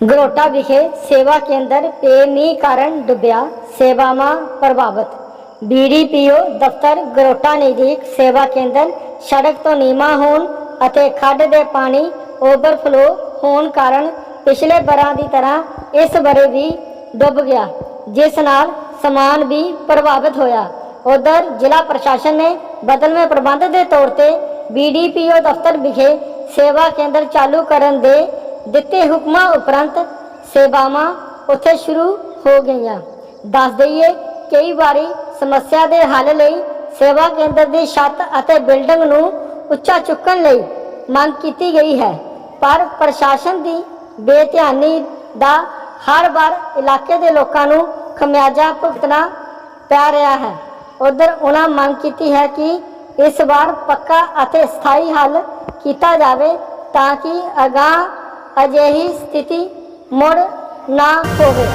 ਗਰੋਟਾ ਵਿਖੇ ਸੇਵਾ ਕੇਂਦਰ ਬੇਮੀਂਹ ਕਾਰਨ ਡੁੱਬਿਆ ਸੇਵਾਵਾਂ ਪ੍ਰਭਾਵਿਤ। ਬੀਡੀਪੀਓ ਦਫ਼ਤਰ ਗਰੋਟਾ ਨਜ਼ਦੀਕ ਸੇਵਾ ਕੇਂਦਰ ਸੜਕ ਤੋਂ ਨੀਵਾਂ ਹੋਣ ਅਤੇ ਖੱਡ ਦੇ ਪਾਣੀ ਓਵਰਫਲੋ ਹੋਣ ਕਾਰਨ ਪਿਛਲੇ ਬਰਾਂ ਦੀ ਤਰ੍ਹਾਂ ਇਸ ਬਰੇ ਵੀ ਡੁੱਬ ਗਿਆ, ਜਿਸ ਨਾਲ ਸਮਾਨ ਵੀ ਪ੍ਰਭਾਵਿਤ ਹੋਇਆ। ਉਧਰ ਜ਼ਿਲ੍ਹਾ ਪ੍ਰਸ਼ਾਸਨ ਨੇ ਬਦਲਵੇਂ ਪ੍ਰਬੰਧ ਦੇ ਤੌਰ ਤੇ ਬੀਡੀਪੀਓ ਦਫ਼ਤਰ ਵਿਖੇ ਸੇਵਾ ਕੇਂਦਰ ਚਾਲੂ ਕਰਨ ਦੇ ਦਿੱਤੇ ਹੁਕਮਾਂ ਉਪਰੰਤ ਸੇਵਾਵਾਂ ਉੱਥੇ ਸ਼ੁਰੂ ਹੋ ਗਈਆਂ। ਦੱਸ ਦਈਏ, ਕਈ ਵਾਰੀ ਸਮੱਸਿਆ ਦੇ ਹੱਲ ਲਈ ਸੇਵਾ ਕੇਂਦਰ ਦੀ ਛੱਤ ਅਤੇ ਬਿਲਡਿੰਗ ਨੂੰ ਉੱਚਾ ਚੁੱਕਣ ਲਈ ਮੰਗ ਕੀਤੀ ਗਈ ਹੈ। ਪਰ ਪ੍ਰਸ਼ਾਸਨ ਦੀ ਬੇਧਿਆਨੀ ਦਾ ਹਰ ਵਾਰ ਇਲਾਕੇ ਦੇ ਲੋਕਾਂ ਨੂੰ ਖਮਿਆਜਾ ਭੁਗਤਣਾ ਪੈ ਰਿਹਾ ਹੈ। ਉਧਰ ਉਹਨਾਂ ਮੰਗ ਕੀਤੀ ਹੈ ਕਿ ਇਸ ਵਾਰ ਪੱਕਾ ਅਤੇ ਸਥਾਈ ਹੱਲ ਕੀਤਾ ਜਾਵੇ ਤਾਂ ਕਿ ਅਗਾਂਹ ਅਜਿਹੀ ਸਥਿਤੀ ਮੁੜ ਨਾ ਹੋਵੇ।